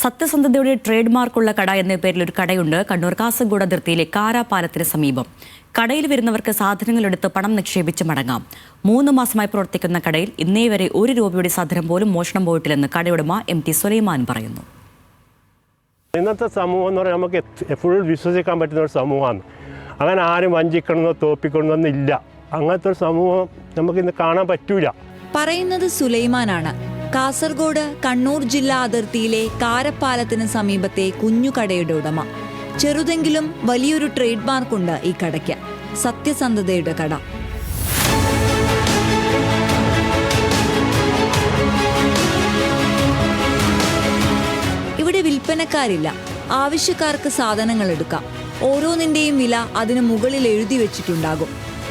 സത്യസന്ധതയുടെ trade മാർക്കുള്ള കട എന്ന പേരിൽ ഒരു കടയുണ്ട്. കണ്ണൂർ കാസർഗോഡ് അതിർത്തിയിലെ കാരാപാലത്തിന് സമീപം. കടയിൽ വരുന്നവർക്ക് സാധനങ്ങൾ എടുത്ത് പണം നിക്ഷേപിച്ച് മടങ്ങാം. മൂന്ന് മാസമായി പ്രവർത്തിക്കുന്ന കടയിൽ ഇന്നേ വരെ ഒരു രൂപയുടെ സാധനം പോലും മോഷണം പോയിട്ടില്ലെന്ന് കടയുടമ എം ടി സുലൈമാൻ പറയുന്നു. ഇന്നത്തെ സമൂഹം എന്ന് പറഞ്ഞാൽ നമുക്ക് ഫുൾ വിശ്വസിക്കാൻ പറ്റുന്ന ഒരു സമൂഹമാണ്. അങ്ങനെ ആരും വഞ്ചിക്കണമെന്നോ തോപ്പിക്കണമെന്നോ ഇല്ല. അങ്ങനത്തെ ഒരു സമൂഹം നമുക്ക് ഇന്ന് കാണാൻ പറ്റൂല. പറയുന്നത് സുലൈമാനാണ്. കാസർഗോഡ് കണ്ണൂർ ജില്ലാ അതിർത്തിയിലെ കാരപ്പാലത്തിന് സമീപത്തെ കുഞ്ഞുകടയുടെ ഉടമ. ചെറുതെങ്കിലും വലിയൊരു ട്രേഡ് മാർക്കുണ്ട് ഈ കടയ്ക്ക്. സത്യസന്ധതയുടെ കട. ഇവിടെ വിൽപ്പനക്കാരില്ല. ആവശ്യക്കാർക്ക് സാധനങ്ങൾ എടുക്കാം. ഓരോന്നിന്റെയും വില അതിന് മുകളിൽ എഴുതി വെച്ചിട്ടുണ്ടാകും.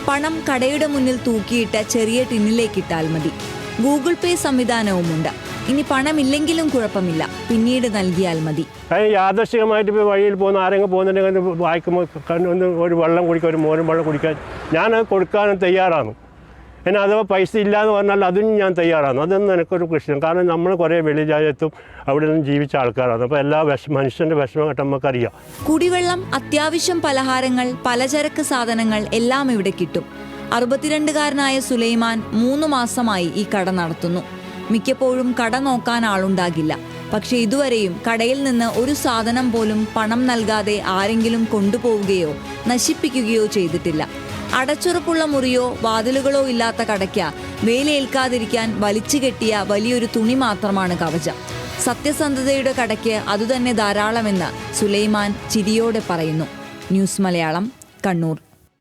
പണം കടയുടെ മുന്നിൽ തൂക്കിയിട്ട് ചെറിയ ടിന്നിലേക്ക് ഇട്ടാൽ മതി. ഗൂഗിൾ പേ സംവിധാനവുമുണ്ട്. ഇനി പണമില്ലെങ്കിലും കുഴപ്പമില്ല. പിന്നീട് നൽകിയാൽ മതി. യാദർശികമായിട്ട് ഇപ്പോൾ വഴിയിൽ പോകുന്ന ആരെങ്കിലും പോകുന്നുണ്ടെങ്കിൽ വായിക്കുമ്പോൾ കണ്ടു ഒന്ന് ഒരു വെള്ളം കുടിക്കാൻ ഒരു മോരും വെള്ളം കുടിക്കാൻ. ഞാനത് കൊടുക്കാനും തയ്യാറാണ്. എന്നാൽ അഥവാ പൈസ ഇല്ലാന്ന് പറഞ്ഞാൽ അതും ഞാൻ തയ്യാറാണ്. അതൊന്നും എനിക്കൊരു പ്രശ്നം കാരണം നമ്മൾ കുറേ വെളിരാജ്യത്തും അവിടെ നിന്നും ജീവിച്ച ആൾക്കാരാണ്. അപ്പോൾ എല്ലാ വിഷ മനുഷ്യന്റെ വിഷമം കേട്ട് നമുക്കറിയാം. കുടിവെള്ളം അത്യാവശ്യം പലഹാരങ്ങൾ പലചരക്ക് സാധനങ്ങൾ എല്ലാം ഇവിടെ കിട്ടും. അറുപത്തിരണ്ടുകാരനായ സുലൈമാൻ മൂന്ന് മാസമായി ഈ കട നടത്തുന്നു. മിക്കപ്പോഴും കട നോക്കാൻ ആളുണ്ടാകില്ല. പക്ഷേ ഇതുവരെയും കടയിൽ നിന്ന് ഒരു സാധനം പോലും പണം നൽകാതെ ആരെങ്കിലും കൊണ്ടുപോവുകയോ നശിപ്പിക്കുകയോ ചെയ്തിട്ടില്ല. അടച്ചുറപ്പുള്ള മുറിയോ വാതിലുകളോ ഇല്ലാത്ത കടയ്ക്ക് വേലേൽക്കാതിരിക്കാൻ വലിച്ചു കെട്ടിയ വലിയൊരു തുണി മാത്രമാണ് കവചം. സത്യസന്ധതയുടെ കടയ്ക്ക് അതുതന്നെ ധാരാളമെന്ന് സുലൈമാൻ ചിരിയോടെ പറയുന്നു. ന്യൂസ് മലയാളം കണ്ണൂർ.